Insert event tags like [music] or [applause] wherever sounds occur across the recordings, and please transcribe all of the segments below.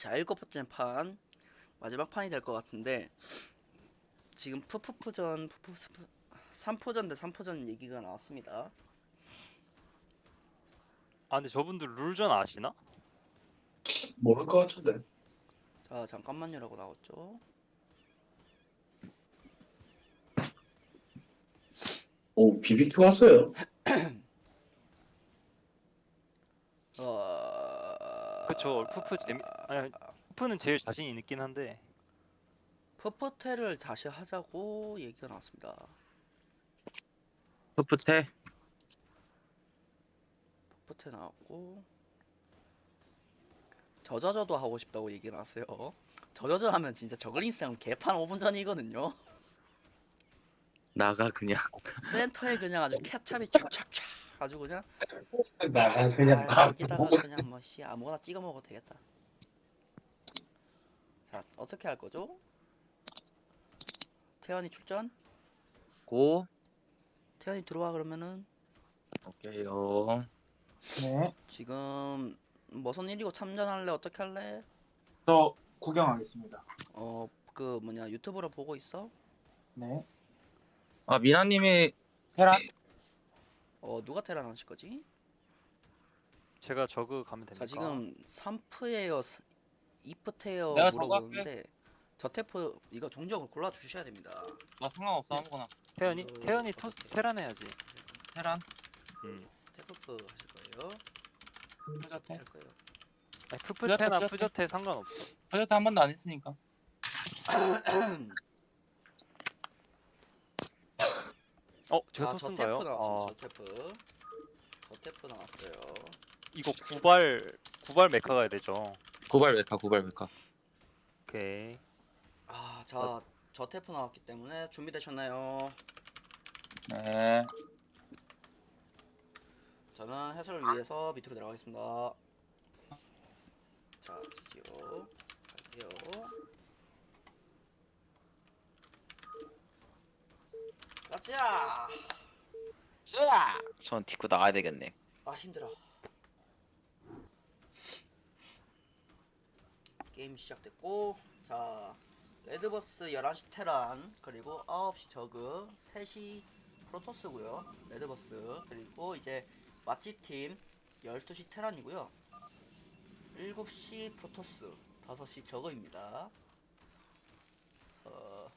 자 일곱 번째 판 마지막 판이 될 것 같은데 지금 푸푸푸전 푸푸푸 3포전 대 3포전 얘기가 나왔습니다. 아 근데 저분들 룰전 아시나? 모를 것 같은데. 자 잠깐만요라고 나왔죠. 오, BBQ 왔어요. [clears throat] 어... 그쵸 푸푸 재미 아니 푸푸는 제일 자신 있긴 한데 푸푸테를 다시 하자고 얘기가 나왔습니다. 풋풋해 푸푸테 나왔고 저저저도 하고 싶다고 얘기가 나왔어요. 저저저 하면 진짜 저글링 싸움 개판 5분 전이거든요. 나가 그냥 센터에 그냥 아주 케찹이 촥촥촥 아주 그냥 나 그냥 아, 여기다가 그냥 뭐 씨 아무거나 찍어 먹어도 되겠다. 자 어떻게 할 거죠? 태연이 출전? 고 태연이 들어와 그러면은 오케이요 네, 지금 무슨 일이고 참전할래 어떻게 할래? 저 구경하겠습니다. 어 그 뭐냐 유튜브로 보고 있어? 네, 아 미나님이 테란 어 누가 테란 하실 거지? 제가 저그 가면 됩니까? 자 지금 3프예요 2프테요 내가 물어보는데 저테프 이거 종족을 골라 주셔야 됩니다. 나 상관없어 아무거나 태연이 어, 태연이 토스 테란 해야지 테란 음 테프프 하실 거예요? 푸저테 할 거예요. 아니, 푸푸테나 푸저테. 푸저테 상관없어 푸저테 한 번도 안 했으니까 [coughs] 어 제가 아, 토스인가요? 저테프 아 나왔습니다. 저테프. 저테프 나왔어요. 이거 구발 구발 메카 가야 되죠 구발 메카 구발 메카 오케이 아, 자, 저 테프 나왔기 때문에 준비되셨나요? 네 저는 해설을 위해서 밑으로 내려가겠습니다. 자, 지지요. 갈게요. 자, 전 딛고 나가야 되겠네. 아, 힘들어. 게임 시작됐고, 자, 레드버스 11시 테란, 그리고 9시 저그, 3시 프로토스고요 레드버스, 그리고 이제 맛집팀 12시 테란이고요 7시 프로토스, 5시 저그입니다. 어...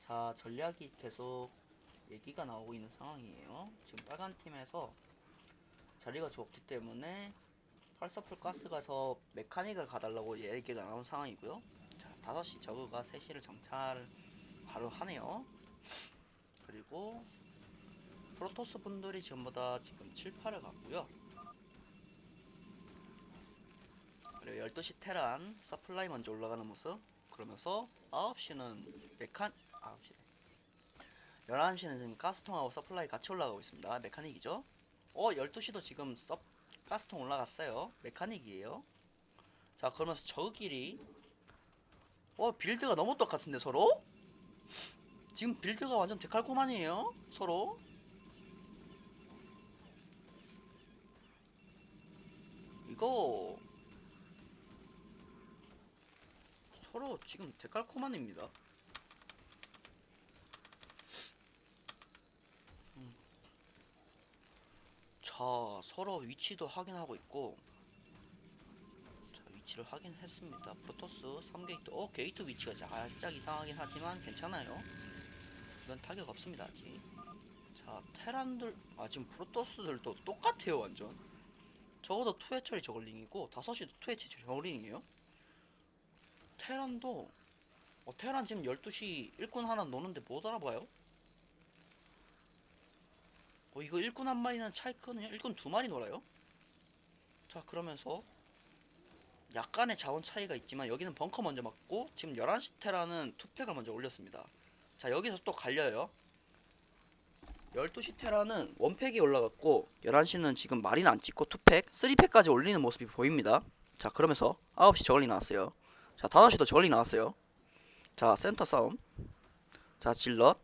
자, 전략이 계속 얘기가 나오고 있는 상황이에요. 지금 빨간 팀에서 자리가 좁기 때문에 펄서풀 가스 가 서 메카닉을 가달라고 얘기가 나온 상황이고요. 자, 5시 저그가 3시를 정찰 바로 하네요. 그리고 프로토스 분들이 전부 다 지금 7, 8을 갔고요. 그리고 12시 테란 서플라이 먼저 올라가는 모습. 그러면서 9시는 메칸 9시 11시는 지금 가스통하고 서플라이 같이 올라가고 있습니다. 메카닉이죠. 어, 12시도 지금 서 가스통 올라갔어요. 메카닉이에요. 자, 그러면서 저끼리 어, 빌드가 너무 똑같은데 서로? 지금 빌드가 완전 데칼코만이에요. 서로. 이거 서로 지금 데칼코만입니다. 자, 서로 위치도 확인하고 있고 자, 위치를 확인했습니다. 프로토스 3게이트. 어, 게이트 위치가 살짝 이상하긴 하지만 괜찮아요. 이건 타격 없습니다, 아직. 자, 테란들 아, 지금 프로토스들도 똑같아요, 완전. 적어도 투해처리 저글링이고 5시도 투해처리 저글링이에요. 테란도 어, 테란 지금 12시 일꾼 하나 노는데 못 알아봐요? 어 이거 일꾼 한 마리는 차 있거든요. 일꾼 두 마리 놀아요. 자 그러면서 약간의 자원 차이가 있지만 여기는 벙커 먼저 맞고 지금 11시 테라는 투팩을 먼저 올렸습니다. 자 여기서 또 갈려요. 12시 테라는 원팩이 올라갔고 11시는 지금 마린 안 찍고 투팩, 3팩까지 올리는 모습이 보입니다. 자 그러면서 9시 저글링 나왔어요. 자 5시도 저글링 나왔어요. 자 센터 싸움. 자 질럿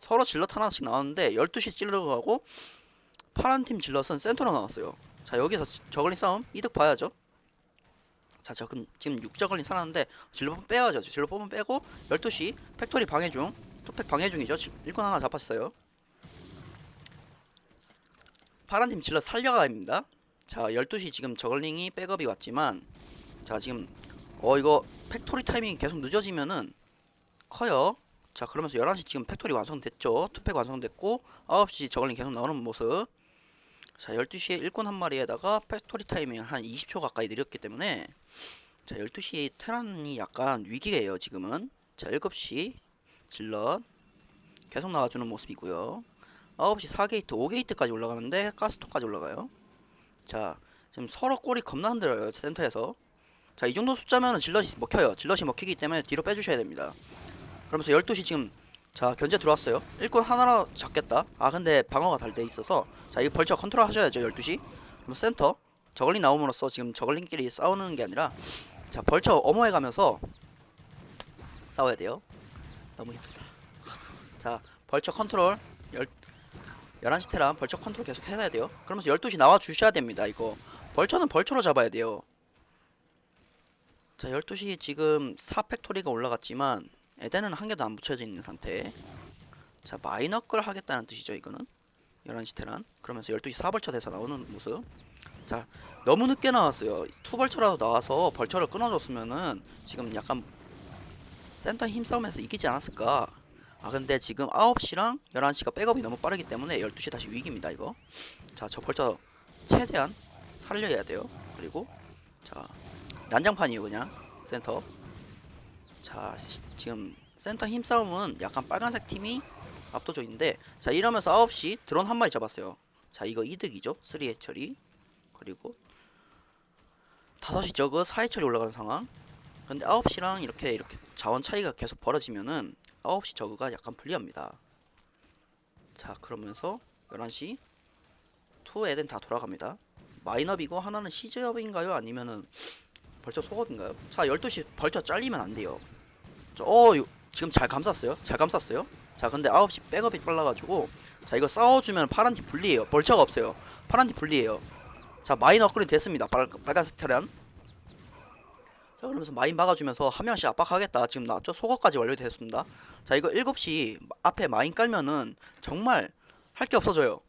서로 질럿 하나씩 나왔는데 12시 찔러가고 파란 팀 질럿은 센터로 나왔어요. 자 여기서 지- 저글링 싸움 이득 봐야죠. 자 지금 지금 6저글링 살았는데 뽑으면 빼야죠. 뽑으면 빼고 12시 팩토리 방해 중 투팩 방해 중이죠. 지- 일꾼 하나 잡았어요. 파란 팀 질러 살려가입니다. 자 12시 지금 저글링이 백업이 왔지만 자 지금 어 이거 팩토리 타이밍이 계속 늦어지면은 커요 자 그러면서 11시 지금 팩토리 완성됐죠? 투팩 완성됐고 9시 저글링 계속 나오는 모습. 자 12시에 일꾼 한 마리에다가 팩토리 타이밍 한 20초 가까이 느렸기 때문에 자 12시에 테란이 약간 위기예요 지금은. 자 7시 질럿 계속 나와주는 모습이고요. 9시 4게이트 5게이트까지 올라가는데 가스통까지 올라가요. 자 지금 서로 골이 겁나 흔들어요 센터에서. 자 이 정도 숫자면은 질럿이 먹혀요. 질럿이 먹히기 때문에 뒤로 빼주셔야 됩니다 그러면서 12시 지금 자 견제 들어왔어요. 일꾼 하나로 잡겠다. 아 근데 방어가 잘 돼 있어서. 자 이거 벌써 컨트롤 하셔야죠 12시. 그럼 센터. 저글링 나옴으로써 지금 저글링끼리 싸우는 게 아니라 자 벌처 어머해 가면서 싸워야 돼요. 너무 힘들다. [laughs] 자 벌처 컨트롤. 열 11시 테란 벌처 컨트롤 계속 해야 돼요. 그러면서 12시 나와 주셔야 됩니다 이거. 벌처는 벌처로 잡아야 돼요. 자 12시 지금 4팩토리가 올라갔지만 에덴은 한 개도 안 붙여져 있는 상태. 자 마이너 걸 하겠다는 뜻이죠 이거는. 11시 테란. 그러면서 12시 4벌처 돼서 나오는 모습. 자 너무 늦게 나왔어요. 투벌처라도 나와서 벌처를 끊어줬으면은 지금 약간 센터 힘싸움에서 이기지 않았을까? 아 근데 지금 9시랑 11시가 백업이 너무 빠르기 때문에 12시 다시 위기입니다 이거. 자 저 벌처 최대한 살려야 돼요. 그리고 자 난장판이에요 그냥. 센터 자 시- 지금 센터 힘싸움은 약간 빨간색 팀이 압도적인데 자 이러면서 9시 드론 한 마리 잡았어요. 자 이거 이득이죠. 3회 처리. 그리고 5시 저그 4회 처리 올라가는 상황. 근데 9시랑 이렇게 이렇게 자원 차이가 계속 벌어지면은 9시 저그가 약간 불리합니다. 자 그러면서 11시 투 에덴 다 돌아갑니다. 마이너비고 하나는 시즈업인가요? 아니면은 벌써 속업인가요? 자 12시 벌써 잘리면 안 돼요. 저, 어 요- 지금 잘 감쌌어요? 잘 감쌌어요? 자 근데 9시 백업이 빨라가지고 자 이거 싸워주면 파란팀 불리해요. 벌처가 없어요. 파란팀 불리해요. 자 마인 업그레이드 됐습니다. 빨, 빨간색 테란. 자 그러면서 마인 박아주면서 한 명씩 압박하겠다. 지금 나왔죠 속업까지 완료됐습니다. 자 이거 7시 앞에 마인 깔면은 정말 할 게 없어져요.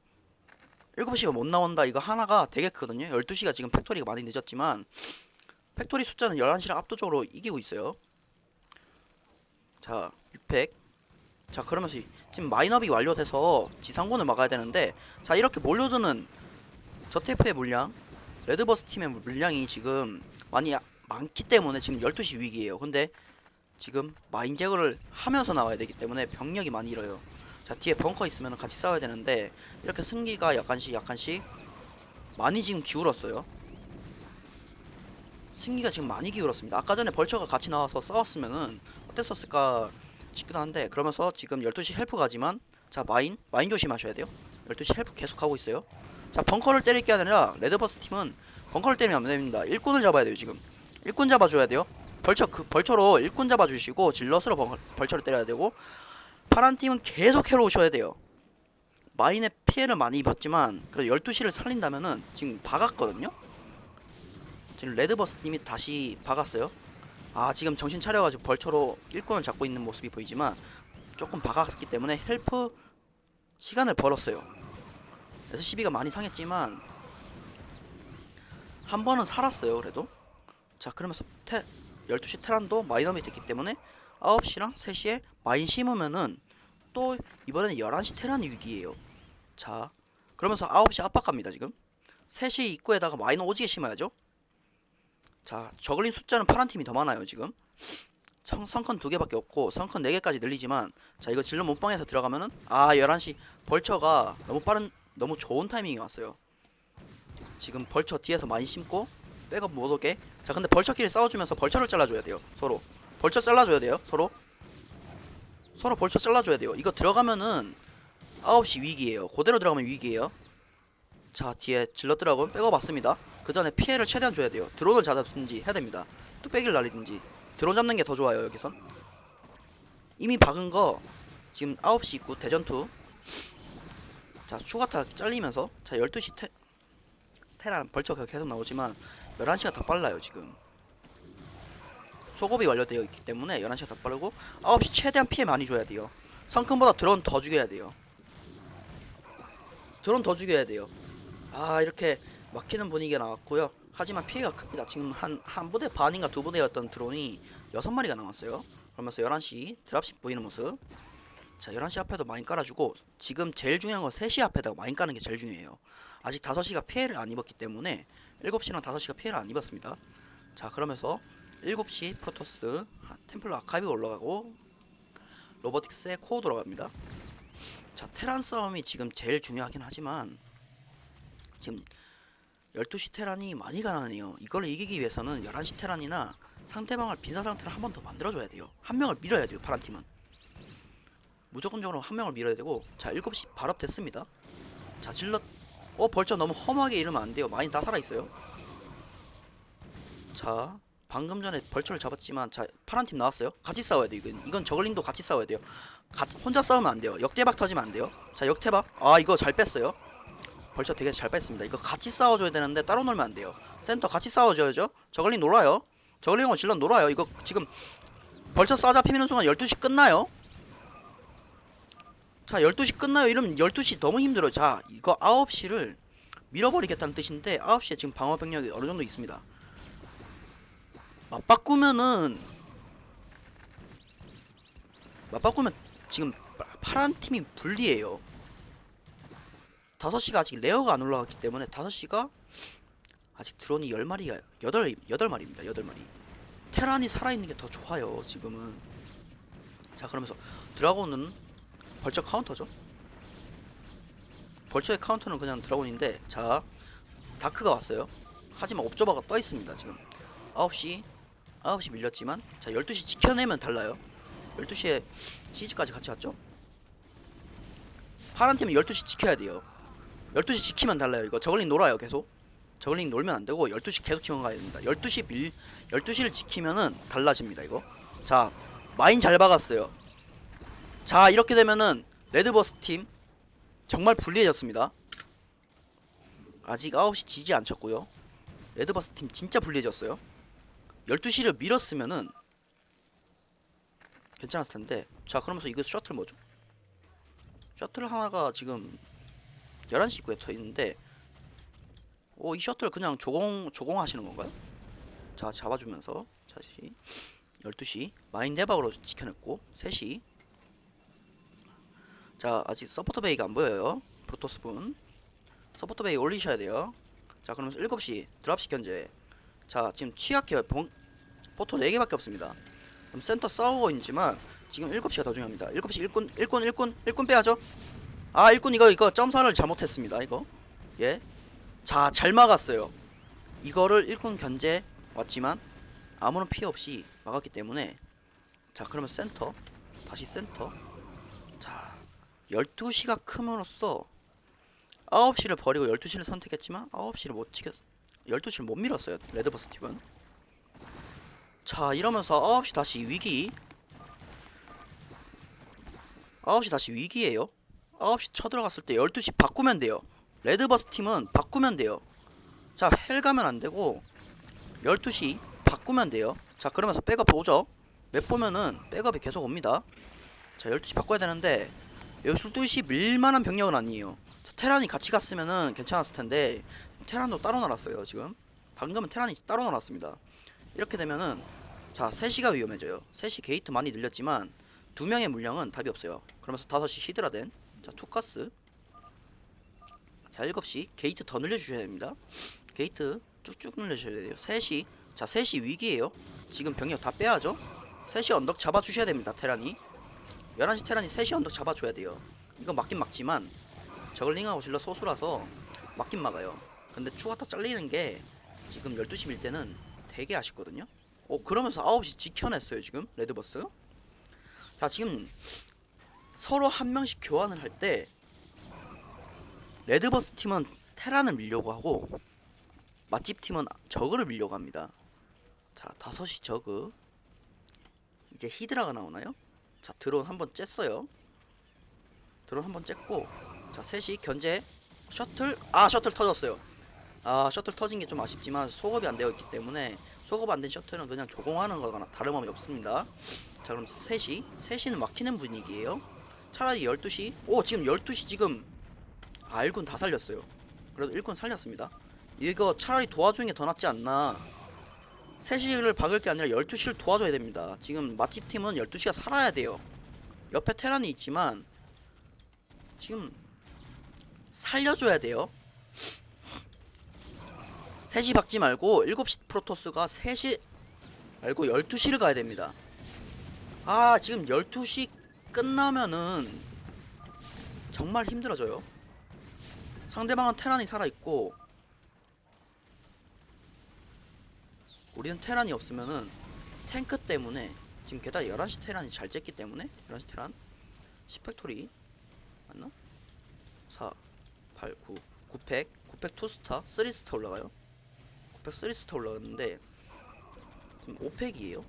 7시가 못 나온다. 이거 하나가 되게 크거든요. 12시가 지금 팩토리가 많이 늦었지만 팩토리 숫자는 11시랑 압도적으로 이기고 있어요 자 6팩 자 그러면서 이- 지금 마인업이 완료돼서 지상군을 막아야 되는데 자 이렇게 몰려드는 저테프의 물량 레드버스 팀의 물량이 지금 많이 아- 많기 때문에 지금 12시 위기에요. 근데 지금 마인 제거를 하면서 나와야 되기 때문에 병력이 많이 잃어요. 자 뒤에 벙커 있으면 같이 싸워야 되는데 이렇게 승기가 약간씩 약간씩 많이 지금 기울었어요. 승기가 지금 많이 기울었습니다. 아까 전에 벌처가 같이 나와서 싸웠으면은 어땠었을까 싶기도 한데 그러면서 지금 12시 헬프 가지만 자 마인 마인 조심하셔야 돼요. 12시 헬프 계속 하고 있어요. 자 벙커를 때릴 게 아니라 레드버스 팀은 벙커를 때리면 안 됩니다. 일꾼을 잡아야 돼요 지금. 일꾼 잡아줘야 돼요. 벌처 그 벌처로 일꾼 잡아주시고 질럿으로 벙, 벌처를 때려야 되고 파란 팀은 계속 해로우셔야 돼요. 마인의 피해를 많이 입었지만 그래도 12시를 살린다면은 지금 박았거든요. 지금 레드버스 님이 다시 박았어요 아 지금 정신 차려가지고 벌처로 일꾼을 잡고 있는 모습이 보이지만 조금 박았기 때문에 헬프 시간을 벌었어요. 그래서 시비가 많이 상했지만 한 번은 살았어요 그래도. 자 그러면서 테, 12시 테란도 마이너미 됐기 때문에 9시랑 3시에 마인 심으면은 또 이번에는 11시 테란이 위기에요. 자 그러면서 9시 압박합니다 지금. 3시 입구에다가 마이너 오지게 심어야죠 자 저글링 숫자는 파란 팀이 더 많아요 지금. 성, 성컨 두 개밖에 없고 성컨 네 개까지 늘리지만 자 이거 질러 몸빵에서 들어가면은 아 11시. 벌처가 너무 빠른 너무 좋은 타이밍이 왔어요. 지금 벌처 뒤에서 많이 심고 백업 못 오게. 자 근데 벌처끼리 싸워주면서 벌처를 잘라줘야 돼요 서로. 벌처 잘라줘야 돼요 서로. 서로 벌처 잘라줘야 돼요. 이거 들어가면은 9시 위기에요. 그대로 들어가면 위기에요 자 뒤에 질러 드라곤 백업 왔습니다. 그 전에 피해를 최대한 줘야 돼요. 드론을 잡든지 해야 됩니다. 뚝배기를 날리든지. 드론 잡는 게 더 좋아요 여기선. 이미 박은 거 지금 9시 입구 대전투. 자 추가타 잘리면서. 자 12시 테 테란 벌처가 계속 나오지만 11시가 더 빨라요 지금. 소급이 완료되어 있기 때문에 11시가 더 빠르고 9시 최대한 피해 많이 줘야 돼요. 성큼보다 드론 더 죽여야 돼요. 드론 더 죽여야 돼요 아 이렇게 막히는 분위기가 나왔고요. 하지만 피해가 큽니다. 지금 한, 한 부대 반인가 두 부대였던 드론이 6마리가 남았어요. 그러면서 11시 드랍십 보이는 모습. 자 11시 앞에도 많이 깔아주고 지금 제일 중요한 건 3시 앞에다가 많이 까는 게 제일 중요해요. 아직 5시가 피해를 안 입었기 때문에 7시랑 5시가 피해를 안 입었습니다. 자 그러면서 7시 프로토스 하- 템플러 아카이브 올라가고 로보틱스의 코어 돌아갑니다. 자 테란 싸움이 지금 제일 중요하긴 하지만 지금 12시 테란이 많이 가난해요. 이걸 이기기 위해서는 11시 테란이나 상대방을 빈사 상태로 한번 더 만들어줘야 돼요. 한 명을 밀어야 돼요 파란 팀은. 무조건적으로 한 명을 밀어야 되고 자 7시 발업 됐습니다. 자 질럿. 어 벌써 너무 험하게 이러면 안 돼요. 많이 다 살아있어요. 자 방금 전에 벌처를 잡았지만 자 파란 팀 나왔어요. 같이 싸워야 돼요 이건. 이건 저글링도 같이 싸워야 돼요. 가, 혼자 싸우면 안 돼요. 역대박 터지면 안 돼요. 자 역대박. 아 이거 잘 뺐어요 벌써 되게 잘 뺐습니다. 이거 같이 싸워줘야 되는데 따로 놀면 안 돼요. 센터 같이 싸워줘야죠. 저글링 놀아요. 저글링하고 질럿 놀아요. 이거 지금 벌써 싸잡히는 순간 12시 끝나요? 자 12시 끝나요. 이러면 12시 너무 힘들어요. 자 이거 9시를 밀어버리겠다는 뜻인데 9시에 지금 방어 병력이 어느 정도 있습니다. 맞바꾸면은 맞바꾸면 지금 파- 파란 팀이 불리해요 5시가 아직 레어가 안 올라갔기 때문에 5시가 아직 드론이 10마리가 8, 8마리입니다. 8마리. 테란이 살아있는 게 더 좋아요 지금은. 자 그러면서 드라곤은 벌처 카운터죠? 벌처의 카운터는 그냥 드라곤인데 자 다크가 왔어요. 하지만 옵저버가 떠 있습니다 지금. 9시 9시 밀렸지만 자 12시 지켜내면 달라요. 12시에 CG까지 같이 왔죠? 파란 팀은 12시 지켜야 돼요 12시 지키면 달라요. 이거 저글링 놀아요 계속. 저글링 놀면 안 되고 12시 계속 지원 가야 됩니다. 12시 밀 12시를 지키면은 달라집니다 이거. 자 마인 잘 박았어요. 자 이렇게 되면은 레드버스 팀 정말 불리해졌습니다. 아직 9시 지지 않쳤고요. 레드버스 팀 진짜 불리해졌어요. 12시를 밀었으면은 괜찮았을 텐데. 자 그러면서 이거 셔틀 뭐죠? 셔틀 하나가 지금 11시 입구에 터 있는데 오 이 셔틀 그냥 조공 조공하시는 건가요? 자 잡아주면서 다시 12시 마인 대박으로 지켜냈고 3시. 자 아직 서포터 베이가 안 보여요. 프로토스 분. 서포터 베이 올리셔야 돼요. 자 그러면서 7시 드랍시 견제. 자 지금 취약해요. 봉, 포토 4개밖에 없습니다. 그럼 센터 싸우고 있지만 지금 7시가 더 중요합니다. 7시 일꾼 일꾼 일꾼 일꾼 빼야죠 아 일꾼 이거 이거 점사를 잘못했습니다 이거. 예 자 잘 막았어요. 이거를 일꾼 견제 왔지만 아무런 피해 없이 막았기 때문에 자 그러면 센터. 다시 센터. 자 12시가 큼으로써 9시를 버리고 12시를 선택했지만 9시를 못 지켰 12시를 못 밀었어요 레드버스 팀은. 자 이러면서 9시 다시 위기. 9시 다시 위기에요 9시 쳐들어갔을 때 12시 바꾸면 돼요. 레드버스 팀은 바꾸면 돼요. 자 헬 가면 안되고 12시 바꾸면 돼요. 자 그러면서 백업 오죠. 맵 보면은 백업이 계속 옵니다. 자 12시 바꿔야 되는데 12시 밀만한 병력은 아니에요. 자, 테란이 같이 갔으면은 괜찮았을 텐데 테란도 따로 놀았어요 지금. 방금은 테란이 따로 놀았습니다. 이렇게 되면은 자 3시가 위험해져요. 3시 게이트 많이 늘렸지만 두 명의 물량은 답이 없어요. 그러면서 5시 히드라덴 자 투카스. 자 7시. 게이트 더 늘려주셔야 됩니다. 게이트 쭉쭉 늘려주셔야 돼요. 3시. 자 3시 위기에요. 지금 병력 다 빼야죠. 3시 언덕 잡아주셔야 됩니다 테란이. 11시 테란이 3시 언덕 잡아줘야 돼요. 이거 막긴 막지만 저글링하고 질러 소수라서 막긴 막아요. 근데 추가타 잘리는 게 지금 12시 밀 때는 되게 아쉽거든요. 어 그러면서 9시 지켜냈어요 지금. 레드버스. 자 지금 서로 한 명씩 교환을 할 때 레드버스 팀은 테란을 밀려고 하고 맛집 팀은 저그를 밀려고 합니다. 자 5시 저그. 이제 히드라가 나오나요? 자 드론 한번 쬐어요. 드론 한번 쬐고. 자 셋이 견제. 셔틀. 아 셔틀 터졌어요. 아 셔틀 터진 게 좀 아쉽지만 소급이 안 되어 있기 때문에 소급 안 된 셔틀은 그냥 조공하는 거거나 다름함이 없습니다. 자 그럼 3시 3시는 막히는 분위기예요. 차라리 12시 오 지금 12시 지금 아 1군 다 살렸어요. 그래도 1군 살렸습니다. 이거 차라리 도와주는 게 더 낫지 않나 3시를 박을 게 아니라 12시를 도와줘야 됩니다. 지금 맛집 팀은 12시가 살아야 돼요. 옆에 테란이 있지만 지금 살려줘야 돼요. 3시 박지 말고 7시 프로토스가 3시 말고 12시를 가야 됩니다. 아 지금 12시 끝나면은 정말 힘들어져요. 상대방은 테란이 살아있고 우리는 테란이 없으면은 탱크 때문에 지금 게다가 11시 테란이 잘 쨌기 때문에 11시 테란 10팩토리 맞나? 4 8 9 9팩 9팩 2스타 3스타 올라가요 9팩 3스타 올라갔는데 지금 5팩이에요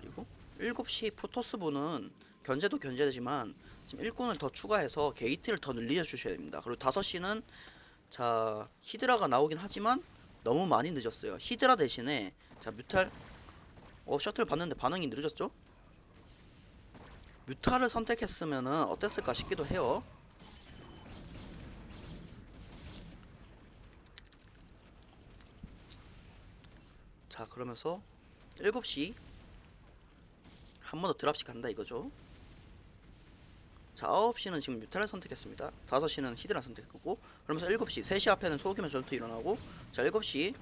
그리고 7시 포토스 분은 견제도 견제되지만 지금 1군을 더 추가해서 게이트를 더 늘려 주셔야 됩니다. 그리고 5시는 자 히드라가 나오긴 하지만 너무 많이 늦었어요. 히드라 대신에 자 뮤탈. 어 셔틀 봤는데 반응이 느려졌죠? 뮤탈을 선택했으면은 어땠을까 싶기도 해요. 자 그러면서 7시. 한 번 더 드랍시 간다 이거죠 자 9시는 지금 뮤탈을 선택했습니다. 5시는 히드라 선택했고 그러면서 7시 3시 앞에는 소규모 전투 일어나고 자 7시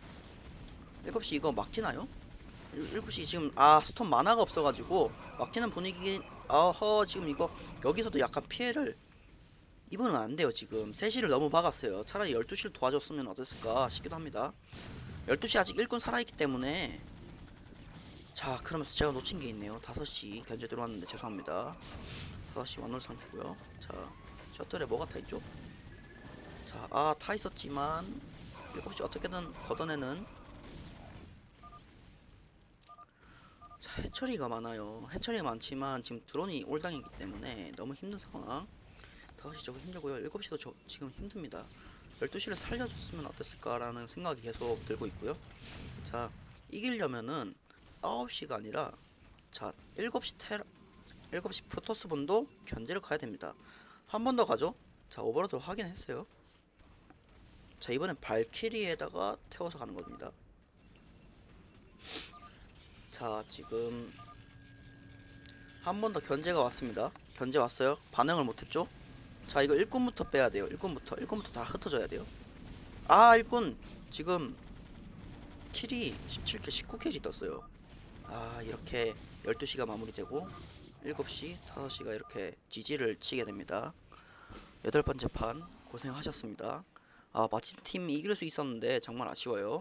7시 이거 막히나요? 7시 지금 아 스톤 만화가 없어가지고 막히는 분위기 어허 지금 이거 여기서도 약간 피해를 입으면 안 돼요 지금. 3시를 너무 박았어요. 차라리 12시를 도와줬으면 어땠을까 싶기도 합니다. 12시 아직 1군 살아있기 때문에 자 그러면서 제가 놓친 게 있네요. 5시 견제 들어왔는데 죄송합니다 5시 완롤 상태고요. 자 셔틀에 뭐가 타 있죠? 자 아 타 있었지만 7시 어떻게든 걷어내는. 자 해처리가 많아요. 해처리가 많지만 지금 드론이 올당이기 때문에 너무 힘든 상황. 5시 저거 힘들고요. 7시도 저 지금 힘듭니다. 12시를 살려줬으면 어땠을까라는 생각이 계속 들고 있고요. 자 이기려면은 9시가 아니라 자 7시 테라 7시 프로토스 분도 견제를 가야 됩니다. 한 번 더 가죠? 자 오버로드 확인했어요. 자 이번엔 발키리에다가 태워서 가는 겁니다. 자 지금 한 번 더 견제가 왔습니다. 견제 왔어요? 반응을 못했죠? 자 이거 일꾼부터 빼야 돼요. 일꾼부터. 일꾼부터 다 흩어져야 돼요. 아 일꾼! 지금 킬이 17킬 19킬이 떴어요. 아 이렇게 12시가 마무리되고 7시 5시가 이렇게 지지를 치게 됩니다. 여덟 번째 판 고생하셨습니다. 아 마침 팀 이길 수 있었는데 정말 아쉬워요